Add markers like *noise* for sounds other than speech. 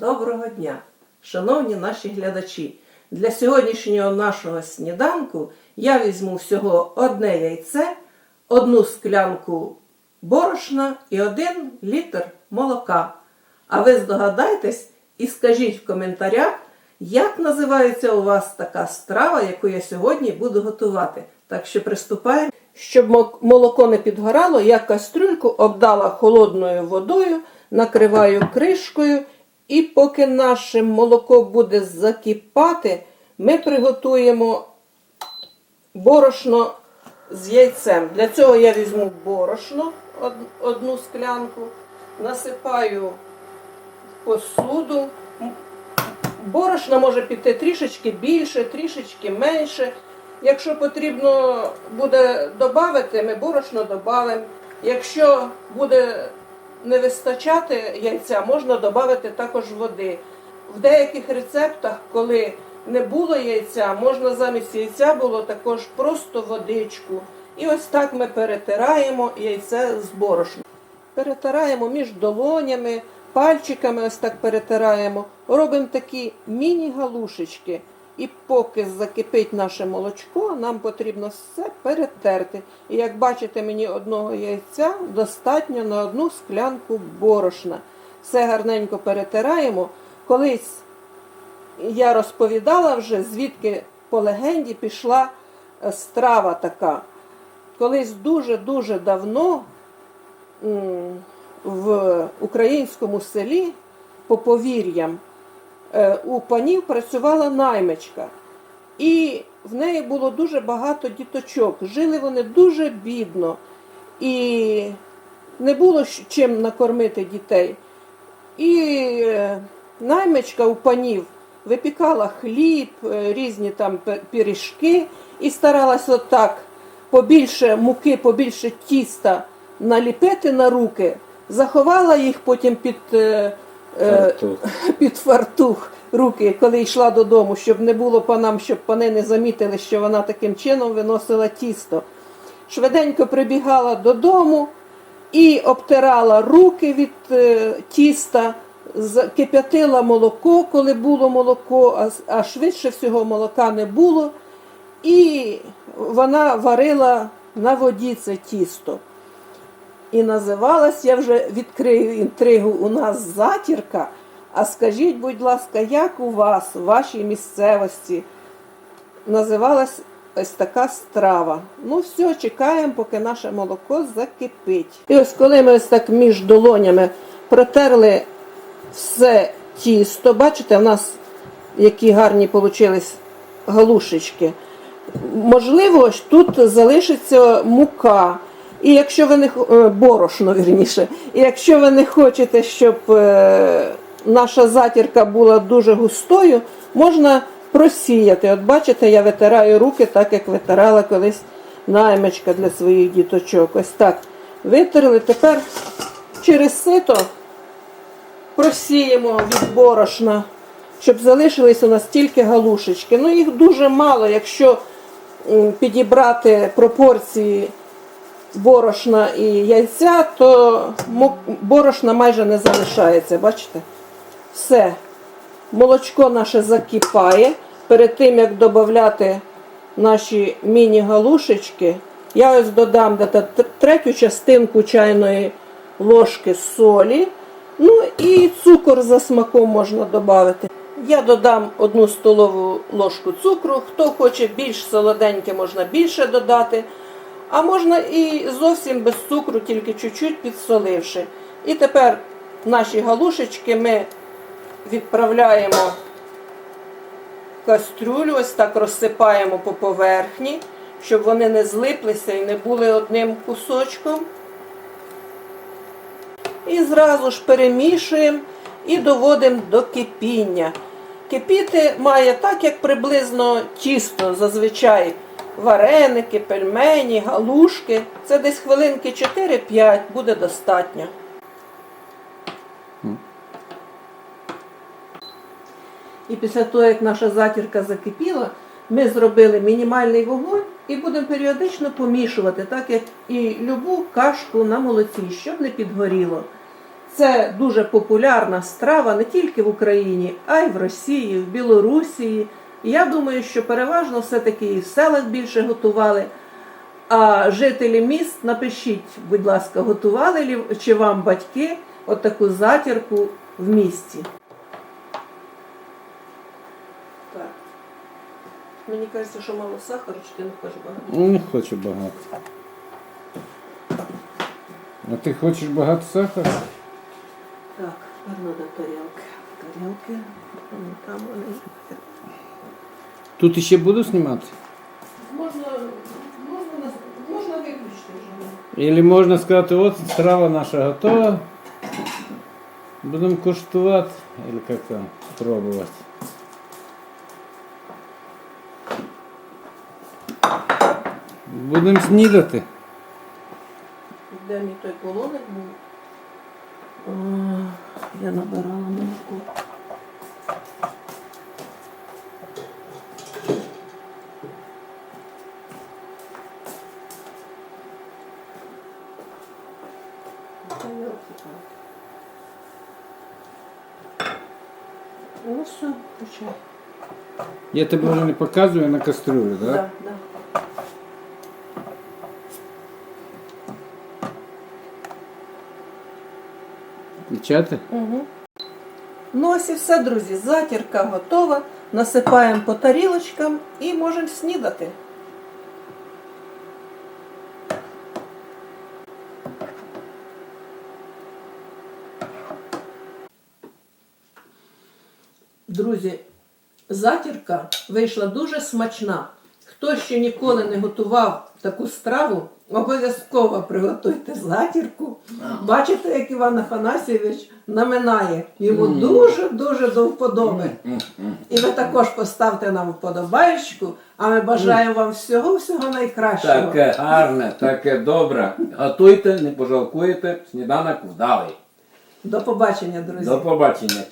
Доброго дня, шановні наші глядачі! Для сьогоднішнього нашого сніданку я візьму всього одне яйце, одну склянку борошна і один літр молока. А ви здогадайтесь і скажіть в коментарях, як називається у вас така страва, яку я сьогодні буду готувати. Так що приступаємо. Щоб молоко не підгорало, я кастрюльку обдала холодною водою, накриваю кришкою, і поки наше молоко буде закипати, ми приготуємо борошно з яйцем. Для цього я візьму борошно одну склянку, насипаю посуду. Борошна може піти трішечки більше, трішечки менше. Якщо потрібно буде додати, ми борошно додамо. Якщо буде не вистачати яйця, можна додати також води. В деяких рецептах, коли не було яйця, можна замість яйця було також просто водичку. І ось так ми перетираємо яйце з борошном. Перетираємо між долонями, пальчиками ось так перетираємо. Робимо такі міні-галушечки. І поки закипить наше молочко, нам потрібно все перетерти. І як бачите, мені одного яйця достатньо на одну склянку борошна. Все гарненько перетираємо. Колись я розповідала вже, звідки по легенді пішла е, страва така. Колись дуже-дуже давно в українському селі по повір'ям у панів працювала наймичка. І в неї було дуже багато діточок. Жили вони дуже бідно. І не було чим накормити дітей. І е, наймичка у панів випікала хліб, е, різні там пиріжки і старалась отак побільше муки, побільше тіста наліпити на руки, заховала їх потім під, е, е, Фартух. *laughs* під фартух руки, коли йшла додому, щоб не було панам, щоб пани не замітили, що вона таким чином виносила тісто. Швиденько прибігала додому і обтирала руки від е, тіста, кип'ятила молоко, коли було молоко, а швидше всього молока не було. І вона варила на воді це тісто. І називалась, я вже відкрию інтригу, у нас затірка. А скажіть, будь ласка, як у вас, у вашій місцевості, називалась ось така страва? Ну, все, чекаємо, поки наше молоко закипить. І ось коли ми ось так між долонями протерли все тісто, бачите, в нас які гарні получились галушечки. Можливо, тут залишиться мука. І якщо ви не е, борошно, вірніше, і якщо ви не хочете, щоб е, наша затірка була дуже густою, можна просіяти. От бачите, я витираю руки, так як витирала колись наймичка для своїх діточок. Ось так. Витерли. Тепер через сито просіємо від борошна, щоб залишились у нас тільки галушечки. Ну, їх дуже мало, якщо підібрати пропорції борошна і яйця, то борошна майже не залишається. Бачите? Все. Молочко наше закипає. Перед тим, як додати наші міні-галушечки, я ось додам третю частинку чайної ложки солі. Ну і цукор за смаком можна додати. Я додам одну столову ложку цукру. Хто хоче більш солоденьке, можна більше додати. А можна і зовсім без цукру, тільки чуть-чуть підсоливши. І тепер наші галушечки ми відправляємо в кастрюлю, ось так розсипаємо по поверхні, щоб вони не злиплися і не були одним кусочком. І зразу ж перемішуємо і доводимо до кипіння. Кипіти має так, як приблизно тісто, зазвичай вареники, пельмені, галушки. Це десь хвилинки 4-5 буде достатньо. І після того, як наша затірка закипіла, ми зробили мінімальний вогонь і будемо періодично помішувати, так як і любу кашку на молоці, щоб не підгоріло. Це дуже популярна страва не тільки в Україні, а й в Росії, в Білорусі. І я думаю, що переважно все-таки і в селах більше готували. А жителі міст, напишіть, будь ласка, готували лі- чи вам батьки отаку затірку в місті? Так. Мені кажеться, що мало сахару, чи ти не хочеш багато? Не хочу багато. А ти хочеш багато сахару? Так, тепер треба тарілки. Тарілки. Там вони. Тут іще буду знімати? Можна, можна, можна виключити вже. Или можна сказати, от страва наша готова. Будемо куштувати. Или як там спробувати. Будемо снідати. Де мій той полоник був? А, Я набирала молоко. Ну все, почай. Я тебе вже не показую на кастрюлю, так? Да, да. Включати? Угу. Ну ось і все, друзі. Затірка готова. Насипаємо по тарілочкам і можемо снідати. Друзі, затірка вийшла дуже смачна. Хто ще ніколи не готував таку страву, обов'язково приготуйте затірку. Бачите, як Іван Афанасійович наминає. Йому дуже-дуже до вподоби. І ви також поставте нам вподобаєчку, а ми бажаємо вам всього-всього найкращого. Таке гарне, таке добре. Готуйте, не пожалкуєте, сніданок вдалий. До побачення, друзі. До побачення.